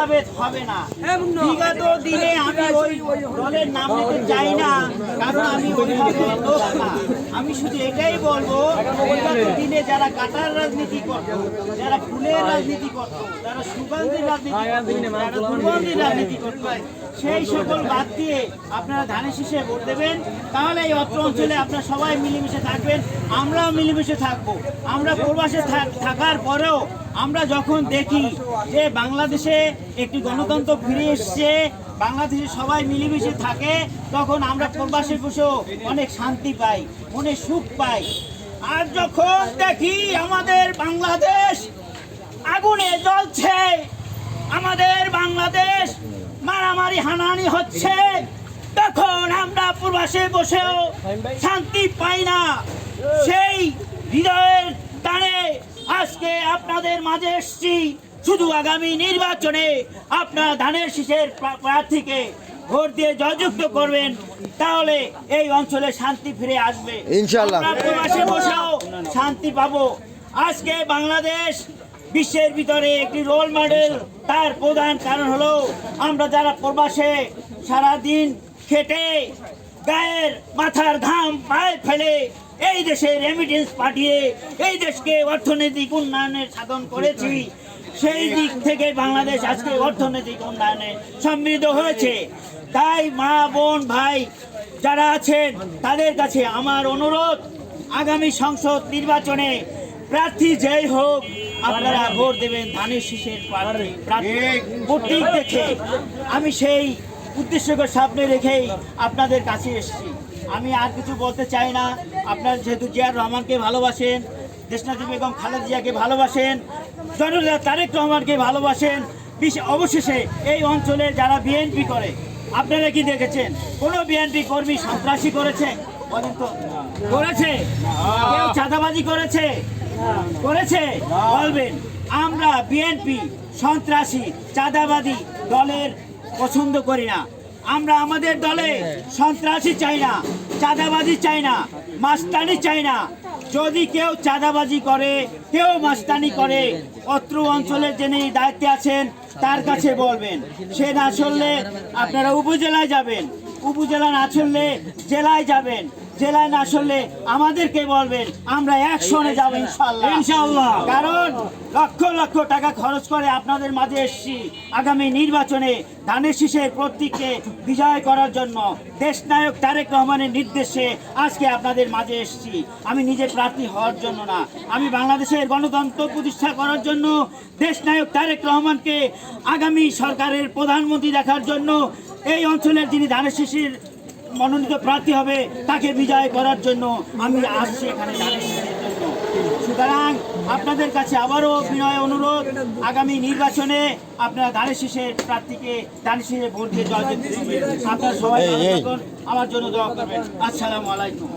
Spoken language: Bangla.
ভেদাভেদ হবে না। বিগত দিনে আমি ওই দলের নাম নিতে চাই না, কারণ আমি ওইভাবে লোক না। আমি শুধু এটাই বলব, বিগত দিনে যারা কাটার রাজনীতি করতো, যারা ফুলের রাজনীতি করতো, যারা সুগন্ধির রাজনীতি যারা দুর্গন্ধির রাজনীতি করতো, সেই সকল বাদ দিয়ে আপনারা ধানের শীষে ভোট দেবেন। তাহলে এই অত্র অঞ্চলে আপনারা সবাই মিলেমিশে থাকবেন। আমরাও মিলেমিশে থাকব। আমরা প্রবাসে থাকার পরেও আমরা যখন দেখি যে বাংলাদেশে একটি গণতন্ত্র ফিরে এসছে, বাংলাদেশে সবাই মিলেমিশে থাকে, তখন আমরা প্রবাসে বসেও অনেক শান্তি পাই, মনে সুখ পাই। আর যখন দেখি আমাদের বাংলাদেশ আগুনে জ্বলছে, আমাদের বাংলাদেশ মারামারি হানানি হচ্ছে, তখন আমরা প্রবাসে বসেও শান্তি পাই না। সেই হৃদয়ের টানে আজকে আপনাদের মাঝে এসছি। শুধু আগামী নির্বাচনে আপনারা ধানের শীষের প্রার্থীকে ভোট দিয়ে জয়যুক্ত করবেন তাহলে এই অঞ্চলে শান্তি ফিরে আসবে। ইনশাআল্লাহ। প্রবাসে বসেও শান্তি পাবো। আজকে বাংলাদেশ বিশ্বের ভিতরে একটি রোল মডেল তার প্রধান কারণ হলো আমরা যারা প্রবাসে সারাদিন খেটে গায়ের মাথার ঘাম পায়ে ফেলে এই দেশে রেমিটেন্স পাঠিয়ে এই দেশকে অর্থনৈতিক উন্নয়নের সাধন করেছি। সেই দিক থেকে বাংলাদেশ আজকে অর্থনৈতিক উন্নয়নে সমৃদ্ধ হয়েছে। তাই মা বোন ভাই যারা আছেন তাদের কাছে আমার অনুরোধ আগামী সংসদ নির্বাচনে প্রার্থী যেই হোক আপনারা ভোট দেবেন ধানের শীষের প্রার্থী। প্রতীক দেখে। আমি সেই উদ্দেশ্যকে সামনে রেখেই আপনাদের কাছে এসেছি। আমি আর কিছু বলতে চাই না। আপনার যেহেতু জিয়ার রহমানকে ভালোবাসেন, দেশনাথী বেগম খালেদ জিয়াকে ভালোবাসেন জননেতা তারেক রহমানকে ভালোবাসেন, বিশ- অবশেষে এই অঞ্চলে যারা বিএনপি করে, আপনারা কি দেখেছেন? কোন বিএনপি কর্মী সন্ত্রাসী করেছে? করেছে? কেউ চাঁদাবাজি করেছে? করেছে? বলবেন। আমরা বিএনপি সন্ত্রাসী, চাঁদাবাদী দলের পছন্দ করি না। আমরা আমাদের দলে সন্ত্রাসী চাই না, চাঁদাবাজি চাই না, মাস্তানি চাই না। যদি কেউ চাঁদাবাজি করে, কেউ মাস্তানি করে, অত্র অঞ্চলের যিনি দায়িত্বে আছেন, তার কাছে বলবেন, সে না চললে আপনারা উপজেলায় যাবেন। উপজেলা না চললে জেলায় যাবেন। জেলায় না চললে আমাদেরকে বলবেন আমরা একশনে যাব ইনশাল্লাহ ইনশাল্লাহ কারণ লক্ষ লক্ষ টাকা খরচ করে আপনাদের মাঝে এসছি আগামী নির্বাচনে ধানের শীষের প্রতীককে বিজয় করার জন্য। দেশনায়ক তারেক রহমানের নির্দেশে আজকে আপনাদের মাঝে এসেছি। আমি নিজে প্রার্থী হওয়ার জন্য না আমি বাংলাদেশের গণতন্ত্র প্রতিষ্ঠা করার জন্য দেশনায়ক তারেক রহমানকে আগামী সরকারের প্রধানমন্ত্রী দেখার জন্য এই অঞ্চলের যিনি ধানের শীষের মনোনীত প্রার্থী হবে তাকে বিজয় করার জন্য আমি আসছি এখানে সুতরাং আপনাদের কাছে আবারও বিনয় অনুরোধ আগামী নির্বাচনে আপনারা ধানের শীষের প্রার্থীকে ধানের শেষে ভোট দিয়ে জয় আপনারা সবাই আমার জন্য দোয়া করবেন। আসসালামু আলাইকুম।